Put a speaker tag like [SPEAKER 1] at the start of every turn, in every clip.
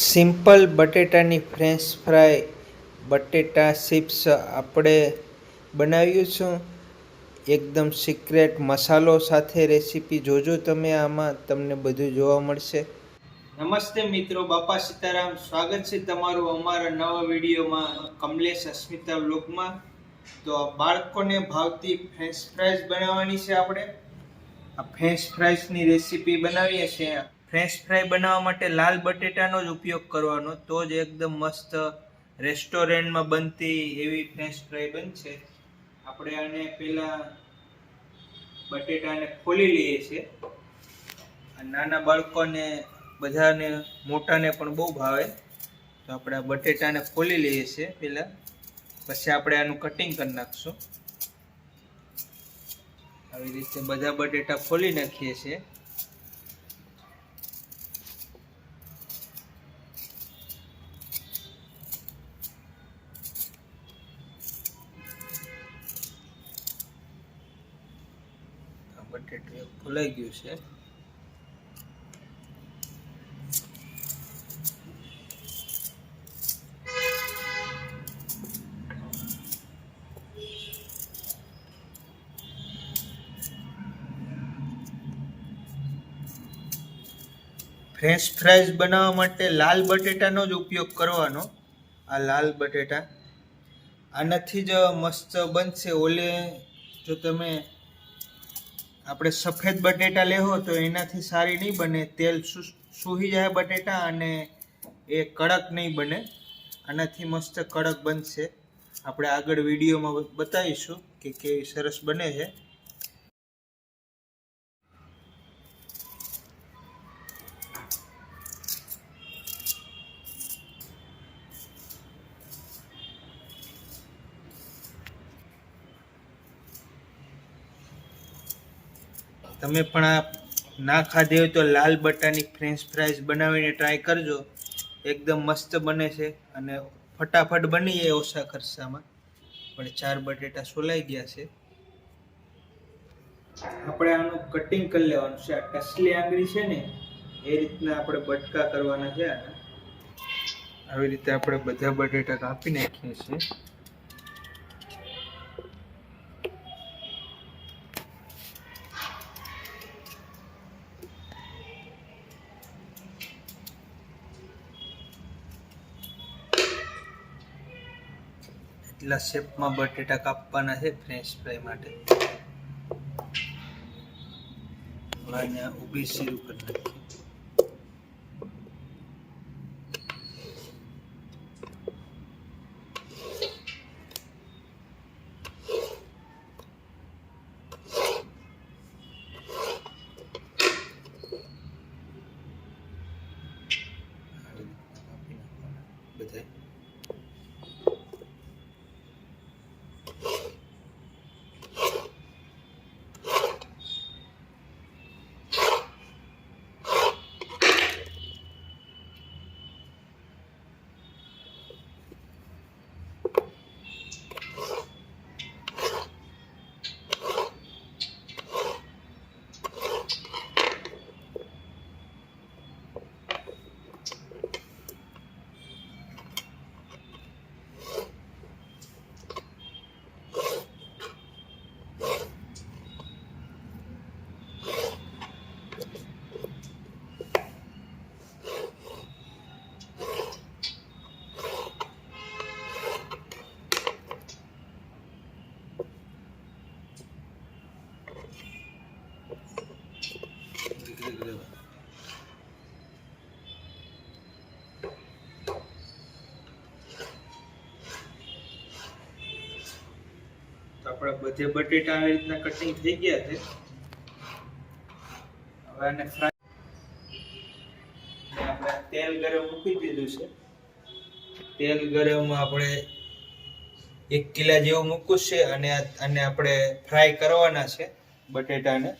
[SPEAKER 1] Simple બટેટાની french fry, બટેટા chips આપણે બનાવ્યું છું. એકદમ સિક્રેટ મસાલો સાથે રેસીપી જોજો તમે આમાં, તમને બધું જોવા મળશે. નમસ્તે મિત્રો, બાપા સીતારામ. સ્વાગત છે તમારું અમારા નવા વિડીયોમાં કમલેશ અસ્મિતા વ્લોગમાં. તો બાળકોને ભાવતી ફ્રેન્ચ ફ્રાઈઝ બનાવવાની છે આપણે. આ ફ્રેન્ચ ફ્રાઈઝની રેસીપી બનાવીએ છીએ. ફ્રેન્ચ ફ્રાય બનાવવા માટે લાલ બટેટાનો જ ઉપયોગ કરવાનો. તો જ એકદમ મસ્ત રેસ્ટોરન્ટમાં બનતી એવી ફ્રેન્ચ ફ્રાય બનશે. આપણે આને પહેલાં બટેટાને ખોલી લઈએ છીએ. નાના બાળકોને બધાને, મોટાને પણ બહુ ભાવે. તો આપણે આ બટેટાને ખોલી લઈએ છીએ પહેલાં પછી આપણે આનું કટિંગ કરી નાખશું. આવી રીતે બધા બટેટા ખોલી નાખીએ છીએ. આ ખોલાઈ ગયું છે. ફ્રેન્ચ ફ્રાઈઝ બનાવવા માટે લાલ બટેટાનો જ ઉપયોગ કરવાનો. આ લાલ બટેટા. આનાથી જ મસ્ત બનશે ઓલે જો તમે આપણે સફેદ બટેટા લેવો તો એનાથી સારી નહીં બને, તેલ સૂહી જાય બટેટા અને એ કડક નહીં બને. આનાથી મસ્ત કડક બનશે. આપણે આગળ વિડીયોમાં બતાવીશું કે કેવી સરસ બને છે. તમે પણ આ ના ખાધી હોય તો લાલ બટાની ફ્રેન્ચ ફ્રાઈઝ બનાવીને ટ્રાય કરજો. એકદમ મસ્ત બને છે અને ફટાફટ બની જાય ઓછા ખર્ચામાં. પણ ચાર બટેટા સોલાઈ ગયા છે. આપણે આનું કટિંગ કરી લેવાનું છે. આ ટસલી આંગળી છે ને, એ રીતના આપણે બટકા કરવાના છે આવી રીતે આપણે બધા બટેટા કાપી નાખીએ છીએ એટલા શેપમાં બટેટા કાપવાના છે ફ્રેન્ચ ફ્રાય માટે. અહીંયા ઊભી શીરું કરી નાખીએ આવી રીતના કાપી નાખવાના બધાય તો આપણા બધે બટેટા આવી રીતના કટિંગ થઈ ગયા છે. હવે આને ફ્રાય આપણે તેલ ગરમ મૂકી દીધું છે. તેલ ગરમમાં આપણે એક કિલા જેવું મૂકવું છે અને અને આપણે ફ્રાય કરવાના છે બટેટાને.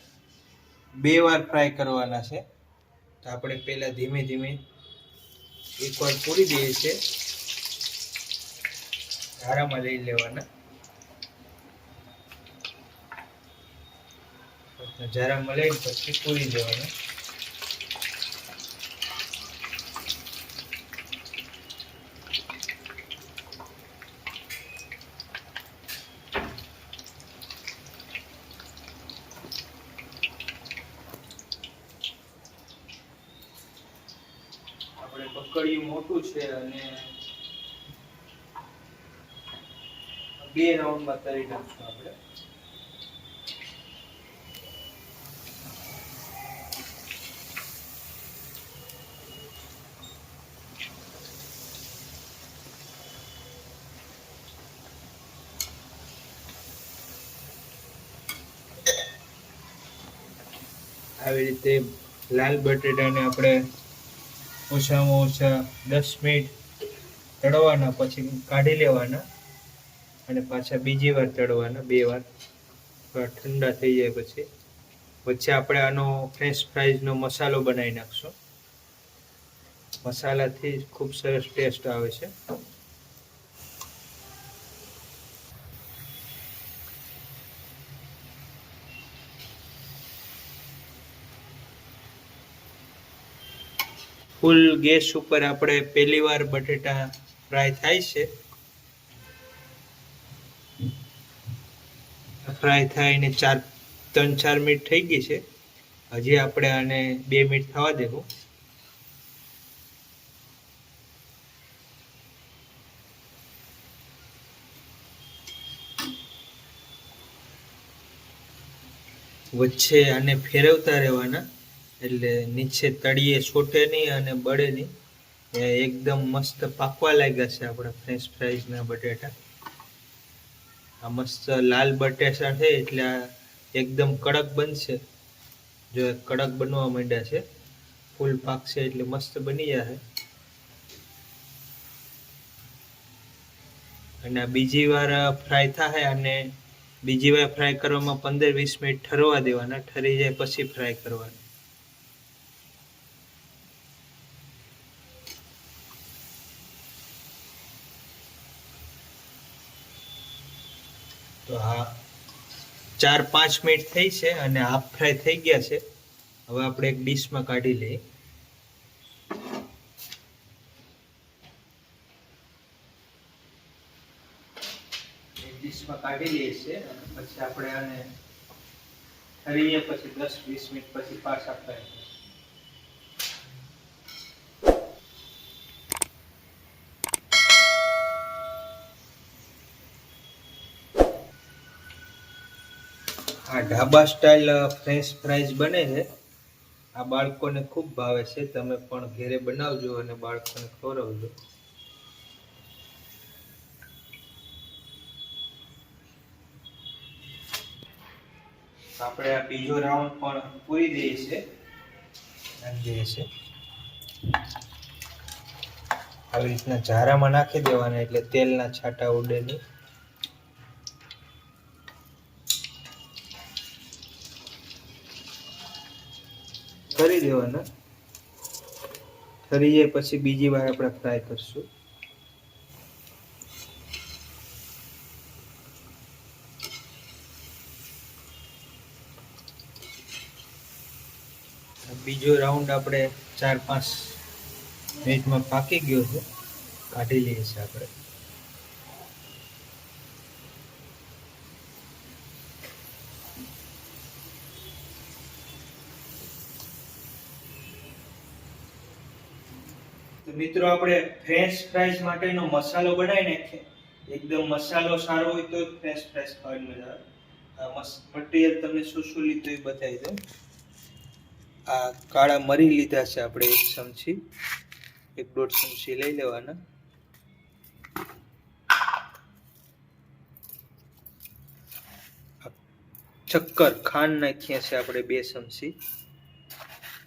[SPEAKER 1] બે વાર ફ્રાય કરવાના છે. તો આપણે પહેલાં ધીમે ધીમે એકવાર પૂરી દઈએ છીએ. ધારામાં લઈ લેવાના. જરા મળે પછી પૂરી દેવાનું. આપણે પકડ્યું મોટું છે અને બે રાઉન્ડમાં તરી નાખશું આપણે. આવી રીતે લાલ બટેટાને આપણે ઓછામાં ઓછા દસ મિનિટ તળવાના, પછી કાઢી લેવાના અને પાછા બીજી વાર તળવાના, બે વાર. ઠંડા થઈ જાય પછી. વચ્ચે આપણે આનો ફ્રેન્ચ ફ્રાઈઝનો મસાલો બનાવી નાખશું. મસાલાથી ખૂબ સરસ ટેસ્ટ આવે છે. ફૂલ ગેસ ઉપર આપણે પહેલી વાર બટેટા ફ્રાય થાય છે. ફ્રાય થઈને ચાર, ત્રણ, ચાર મિનિટ થઈ ગઈ છે. હજી આપણે આને બે મિનિટ થવા દેવું. વચ્ચે આને ફેરવતા રહેવાના. એટલે નીચે તળીએ છોટે નહીં અને બળે નહીં. એ એકદમ મસ્ત પાકવા લાગ્યા છે આપણા ફ્રેન્ચ ફ્રાઈઝના બટેટા. આ મસ્ત લાલ બટેટા છે એટલે એકદમ કડક બનશે. જો કડક બનવા માંડ્યા છે. ફૂલ પાકશે એટલે મસ્ત બની જશે અને આ બીજી વાર ફ્રાય થાય અને બીજી વાર ફ્રાય કરવામાં પંદર વીસ મિનિટ ઠરવા દેવાના. ઠરી જાય પછી ફ્રાય કરવાના તો આ ચાર પાંચ મિનિટ થઈ છે અને હાફ ફ્રાય થઈ ગયા છે. હવે આપણે એક ડીશમાં કાઢી લઈએ. ડીશમાં કાઢી લઈએ છીએ પછી આપણે આને ઠરીએ પછી દસ વીસ મિનિટ પછી પાછા ફ્રાય આ ઢાબા સ્ટાઇલ ફ્રેન્ચ ફ્રાઈઝ બને છે. આ બાળકોને ખૂબ ભાવે છે. તમે પણ ઘરે બનાવજો અને બાળકોને ખવડાવજો. આપણે આ બીજો રાઉન્ડ પણ પૂરી દઈએ છે છે આવી રીતના ઝારામાં નાખી દેવાના એટલે તેલના છાંટા ઉડે નહીં. દેવાના ઠરી જાય પછી બીજી વાર આપણે ફ્રાય કરશું. બીજો રાઉન્ડ આપણે ચાર પાંચ મિનિટમાં પાકી ગયો છે. કાઢી લઈએ છીએ આપણે. મિત્રો, આપણે ફ્રેન્ચ ફ્રાઈઝ માટેનો મસાલો બનાવી નાખીએ. એકદમ મસાલો સારો હોય તો ફ્રેશ ફ્રાઈઝ ખાવાની મજા આવે. મટીરિયલ તમને શું શું લીધું એ બતાવી દઉં. આ કાળા મરી લીધા છે આપણે એક ચમચી. એક દોઢ ચમચી લઈ લેવાના. ચક્કર ખાંડ નાખીએ છીએ આપણે બે ચમચી.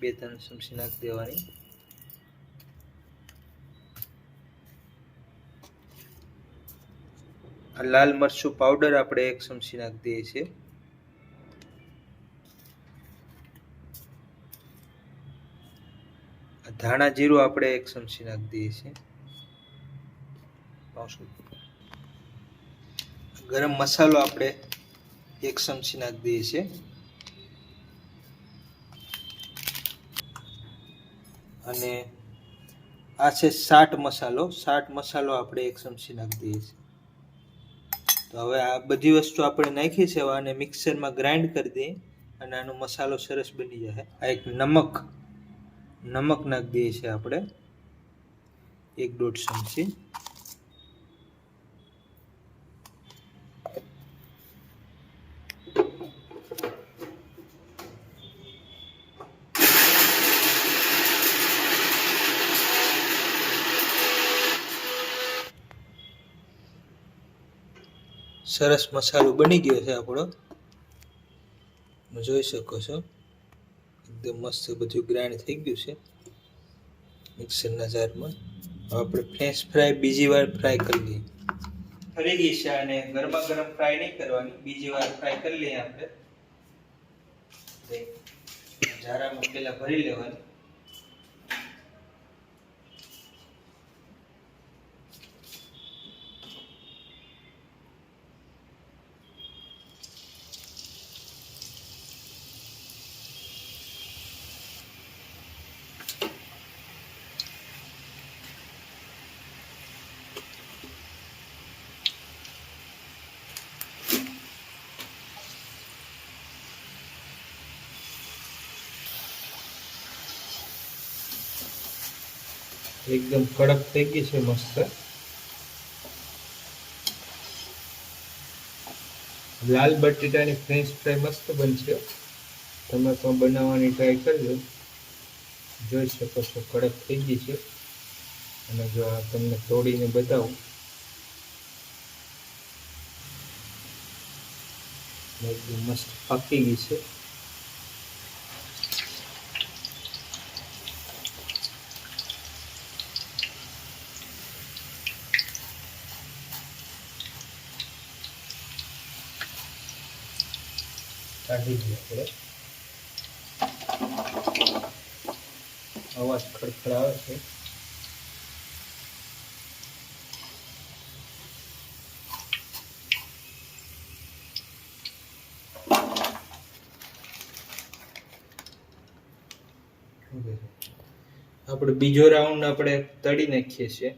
[SPEAKER 1] બે, ત્રણ ચમચી નાખી દેવાની. લાલ મરચું પાવડર આપણે એક ચમચી નાખી દઈએ છીએ. ધાણા જીરું આપણે એક ચમચી નાખી દઈએ છીએ. ગરમ મસાલો આપણે એક ચમચી નાખી દઈએ છીએ. અને આ છે સાટ મસાલો. સાટ મસાલો આપણે એક ચમચી નાખી દઈએ છીએ. તો હવે આ બધી વસ્તુ આપણે નાખી છે આને મિક્સરમાં ગ્રાઇન્ડ કરી દઈએ અને આનો મસાલો સરસ બની જાય. આ એક નમક નમક નાખી દઈએ છીએ આપણે. એક દોઢ ચમચી. સરસ મસાલો બની ગયો છે આપણો. જોઈ શકો છો. એકદમ મસ્ત બધું ગ્રાઇન્ડ થઈ ગયું છે. મિક્સરના જારમાં. હવે આપણે ફ્રેન્ચ ફ્રાય બીજી વાર ફ્રાય કરી લઈએ. ફરી ગઈ છે અને ગરમા ગરમ ફ્રાય નહીં કરવાની, બીજી વાર ફ્રાય કરી લઈએ આપણે. જારામાં પેલા ભરી લેવાની. એકદમ કડક થઈ ગઈ છે, મસ્ત. લાલ બટેટાની ફ્રેન્ચ ફ્રાય મસ્ત બનશે. તમે પણ બનાવવાની ટ્રાય કરજો. જોઈ શકો છો, કડક થઈ ગઈ છે. અને જો આ તમને તોડીને બતાવું. એકદમ મસ્ત પાકી ગઈ છે. કાઢી દઈએ આપણે અવાજ ખડખડ આવે છે? આપણે બીજો રાઉન્ડ આપણે તળી નાખીએ છીએ.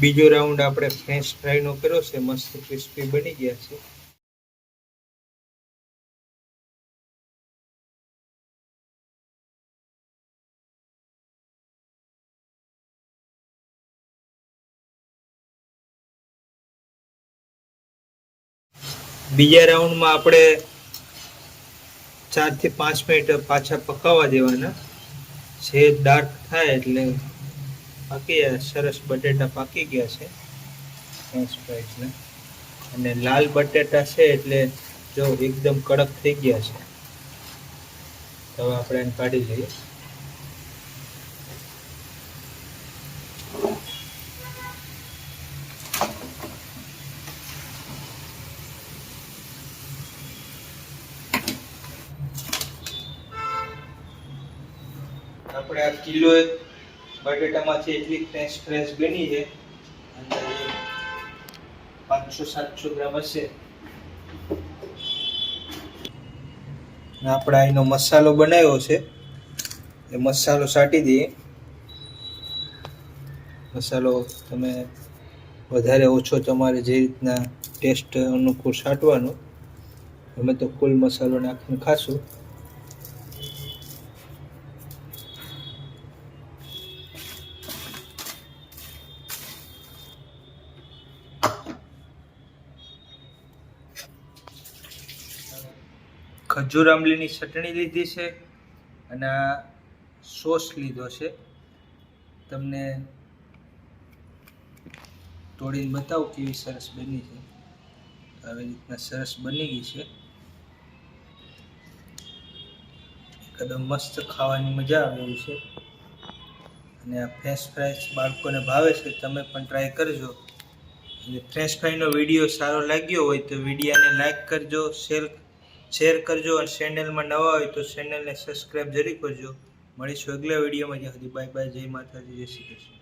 [SPEAKER 1] બીજો રાઉન્ડ આપણે ફ્રેન્ચ ફ્રાઈનો કર્યો છે, મસ્ત ક્રિસ્પી બની ગયા છે. બીજા રાઉન્ડમાં આપણે ચારથી પાંચ મિનિટ પાછા પકાવવા દેવાના. જે ડાર્ક થાય એટલે પાકી સરસ બટેટા પાકી ગયા છે. અને લાલ બટેટા છે એટલે જો એકદમ કડક થઈ ગયા છે. તો આપણે એને કાઢી લઈએ. આપણે આ કિલો બટેટામાંથી એટલી ફ્રેશ ફ્રેશ બની છે. પાંચસો, સાતસો ગ્રામ હશે. આપણે અહીંનો મસાલો બનાવ્યો છે. એ મસાલો સાટી દઈએ. મસાલો તમે વધારે ઓછો તમારે જે રીતના ટેસ્ટ અનુકૂળ સાટવાનો, અમે તો કુલ મસાલો નાખીને ખાશું. ખજૂર આંબલીની ચટણી લીધી છે અને આ સોસ લીધો છે. તમને તોડીને બતાવું કેવી સરસ બની છે. આવી રીતના સરસ બની ગઈ છે. એકદમ મસ્ત ખાવાની મજા આવે એવી છે. અને આ ફ્રેન્ચ ફ્રાઈસ બાળકોને ભાવે છે, તમે પણ ટ્રાય કરજો. અને ફ્રેન્ચ ફ્રાઈનો વીડિયો સારો લાગ્યો હોય તો વિડીયાને લાઈક કરજો, શેર શેર કરજો અને ચેનલમાં નવા હોય તો ચેનલને સબસ્ક્રાઈબ જરૂર કરજો. મળીશું અગલા વિડીયોમાં જ્યાં સુધી. બાય બાય જય માતાજી, જય શ્રી કૃષ્ણ.